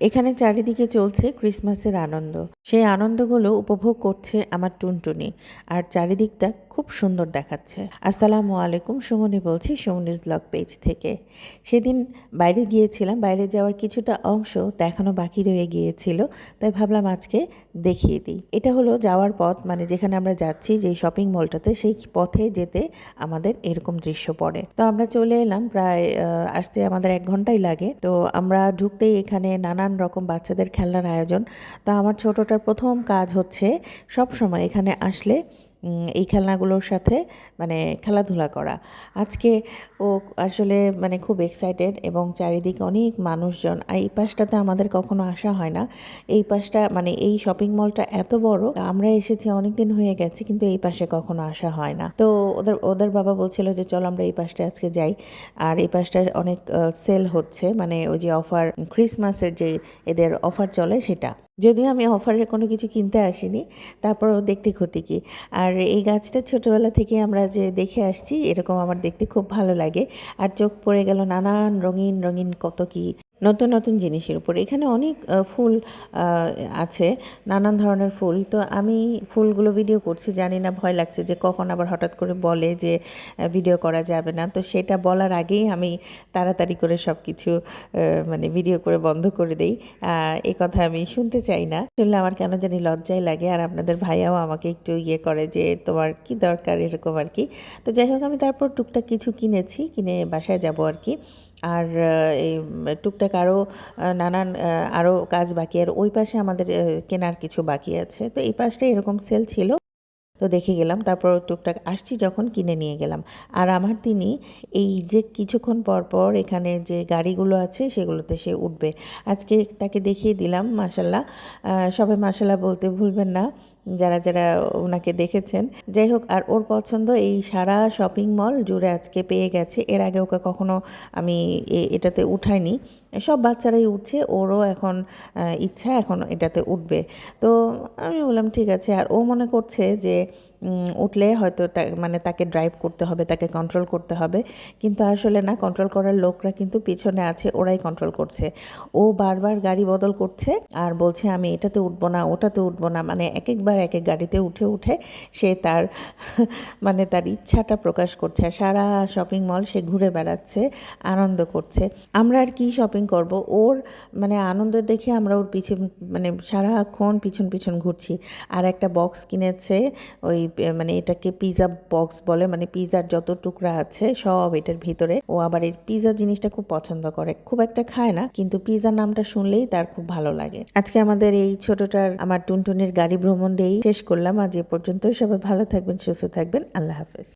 এখানে চারিদিকে চলছে ক্রিসমাসের আনন্দ। সেই আনন্দগুলো উপভোগ করছে আমার টুনটুনি, আর চারিদিকটা খুব সুন্দর দেখাচ্ছে। আসসালামু আলাইকুম, সুমনি বলছি সুমনিজ ব্লগ পেজ থেকে। সেদিন বাইরে গিয়েছিলাম, বাইরে যাওয়ার কিছুটা অংশ দেখানো বাকি রয়ে গিয়েছিল, তাই ভাবলাম আজকে দেখিয়ে দিই। এটা হলো যাওয়ার পথ মানে যেখানে আমরা যাচ্ছি, যে শপিং মলটাতে সেই পথে যেতে আমাদের এরকম দৃশ্য পড়ে। তো আমরা চলে এলাম, প্রায় আসতে আমাদের এক ঘন্টাই লাগে। তো আমরা ঢুকতেই এখানে নানান রকম বাচ্চাদের খেলনার আয়োজন। তো আমার ছোটটার প্রথম কাজ হচ্ছে সব সময় এখানে আসলে এই খেলনাগুলোর সাথে মানে খেলাধুলা করা। আজকে ও আসলে মানে খুব এক্সাইটেড এবং চারিদিকে অনেক মানুষজন এই পাশটাতে আমাদের কখনো আসা হয় না। এই পাশটা মানে এই শপিং মলটা এত বড়, আমরা এসেছি অনেক দিন হয়ে গেছে কিন্তু এই পাশে কখনো আসা হয় না। তো ওদের ওদের বাবা বলছিল যে, চল আমরা এই পাশটা আজকে যাই। আর এই পাশটা অনেক সেল হচ্ছে মানে ওই যে অফার ক্রিসমাসের যে এদের অফার চলে সেটা। যদিও আমি অফারে কোনো কিছু কিনতে আসিনি, তারপরেও দেখতে ক্ষতি কী। আর এই গাছটা ছোটোবেলা থেকে আমরা যে দেখে আসছি, এরকম আমার দেখতে খুব ভালো লাগে। আর চোখ পড়ে গেল নানান রঙিন রঙিন কত কি নতুন নতুন জিনিসের উপর। এখানে অনেক ফুল আছে, নানান ধরনের ফুল। তো আমি ফুলগুলো ভিডিও করছি, জানি না, ভয় লাগছে যে কখন আবার হঠাৎ করে বলে যে ভিডিও করা যাবে না। তো সেটা বলার আগেই আমি তাড়াতাড়ি করে সব কিছু মানে ভিডিও করে বন্ধ করে দেই। এই কথা আমি শুনতে চাই না। শুনলে আমার কেন জানি লজ্জাই লাগে, আর আপনাদের ভাইয়াও আমাকে একটু ইয়ে করে যে, তোমার কি দরকার? এরকম আর কি। তো যাই হোক, আমি তারপর টুকটাক কিছু কিনেছি, কিনে বাসায় যাব আর কি। আর এই, টুকটাক আরও নানান আরও কাজ বাকি, আর ওই পাশে আমাদের কেনার কিছু বাকি আছে। তো এই পাশটা এরকম সেল ছিল। তো দেখে গেলাম, তারপর টুকটাক আসছি যখন কিনে নিয়ে গেলাম। আর আমার তিনি এই যে কিছুক্ষণ পর পর এখানে যে গাড়িগুলো আছে সেগুলোতে সে উঠবে। আজকে তাকে দেখিয়ে দিলাম মাসাল্লাহ সবাই মাসাল্লাহ বলতে ভুলবেন না, যারা যারা ওনাকে দেখেছেন। যাই হোক, আর ওর পছন্দ এই সারা শপিং মল জুড়ে আজকে পেয়ে গেছে। এর আগে ওকে কখনো আমি এটাতে উঠাইনি। সব বাচ্চারাই উঠছে, ওরও এখন ইচ্ছা এখন এটাতে উঠবে। তো আমি বললাম, ঠিক আছে। আর ও মনে করছে যে উঠলে হয়তো মানে তাকে ড্রাইভ করতে হবে, তাকে কন্ট্রোল করতে হবে। কিন্তু আসলে না কন্ট্রোল করার লোকরা কিন্তু পিছনে আছে, ওরাই কন্ট্রোল করছে। ও বারবার গাড়ি বদল করছে আর বলছে, আমি এটাতে উঠবো না, ওটাতে উঠবো না। মানে এক একবার এক এক গাড়িতে উঠে উঠে সে তার মানে তার ইচ্ছাটা প্রকাশ করছে। সারা শপিং মল সে ঘুরে বেড়াচ্ছে, আনন্দ করছে। আমরা আর কি শপিং করব? ওর মানে আনন্দ দেখে আমরা ওর পিছন মানে সারাক্ষণ পিছন পিছন ঘুরছি। আর একটা বক্স কিনেছে ওই মানে এটাকে পিজা বক্স বলে মানে পিজার যত টুকরা আছে সব এটার ভিতরে। ও আবার এই পিজা জিনিসটা খুব পছন্দ করে। খুব একটা খায় না, কিন্তু পিজা নামটা শুনলেই তার খুব ভালো লাগে। আজকে আমাদের এই ছোটটার, আমার টুনটুনের গাড়ি ভ্রমণ দিয়েই শেষ করলাম। আজ এ পর্যন্ত সবাই ভালো থাকবেন, সুস্থ থাকবেন। আল্লাহ হাফেজ।